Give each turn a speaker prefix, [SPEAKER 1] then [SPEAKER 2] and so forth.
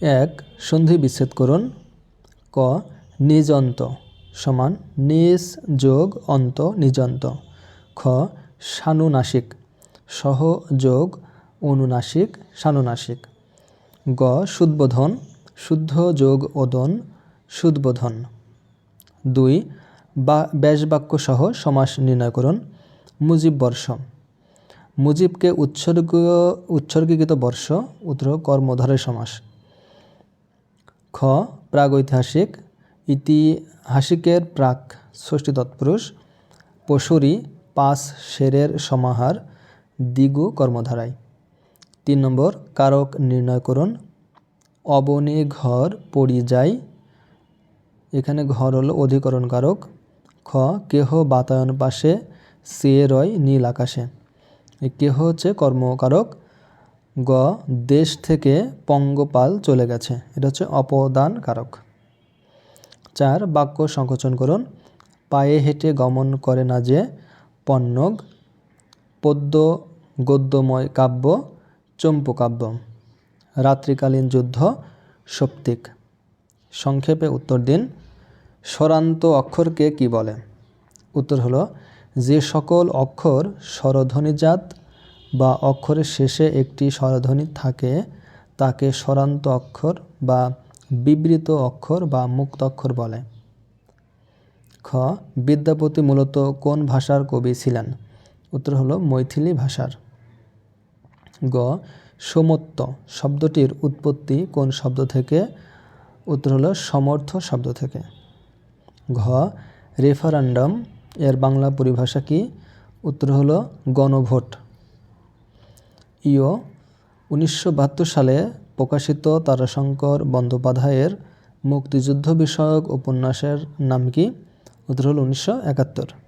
[SPEAKER 1] এক, সন্ধি বিচ্ছেদ করুন। ক, নিজন্ত সমান নিজ যোগ অন্ত নিজন্ত। খ, সানুনাসিক সহ যোগ অনুনাসিক সানুনাসিক। গ, সুদ্বোধন শুদ্ধ যোগ ওদন সুদ্বোধন। দুই, বা ব্যাসবাক্য সহ সমাস নির্ণয় করুন। মুজিব বর্ষ। মুজিবকে উৎসর্গ উৎসর্গীকৃত বর্ষ, উত্তর কর্মধারের সমাস। খ, প্রাগৈতিহাসিক, ইতিহাসিকের প্রাক ষষ্ঠী তৎপুরুষ পশুরি পাঁচ শেরের সমাহার দিগু কর্মধারায়। তিন নম্বর, কারক নির্ণয় করুন। অবনী ঘর পড়ি যায়। এখানে ঘর হলো অধিকরণ কারক। খ, কেহ বাতায়ন পাশে, সে রয় নীল আকাশে। কেহ হচ্ছে কর্মকারক। গ, দেশ থেকে পঙ্গপাল চলে গেছে। এটা হচ্ছে অপদান কারক চার, বাক্য সংকোচন করুন। পায়ে হেঁটে গমন করে না যে পণ্যগ, পদ্য গদ্যময় কাব্য চম্পকাব্য রাত্রিকালীন যুদ্ধ, সপ্তিক। সংক্ষেপে উত্তর দিন, স্বরান্ত অক্ষরকে কি বলে? উত্তর হলো, যে সকল অক্ষর স্বরধ্বনিজাত বা অক্ষরের শেষে একটি স্বরধ্বনি থাকে, তাকে স্বরান্ত অক্ষর বা বিবৃত অক্ষর বা মুক্ত অক্ষর বলে। খ, বিদ্যাপতি মূলত কোন ভাষার কবি ছিলেন? উত্তর হলো মৈথিলি ভাষার। গ সমত্ব শব্দটির উৎপত্তি কোন শব্দ থেকে? উত্তর হলো সমর্থ শব্দ থেকে। ঘ, রেফারান্ডাম, এর বাংলা পরিভাষা কি? উত্তর হলো গণভোট। ইও উনিশশো সালে প্রকাশিত তারাশঙ্কর বন্দ্যোপাধ্যায়ের মুক্তিযুদ্ধ বিষয়ক উপন্যাসের নাম কি? উত্তর হল উনিশশো একাত্তর।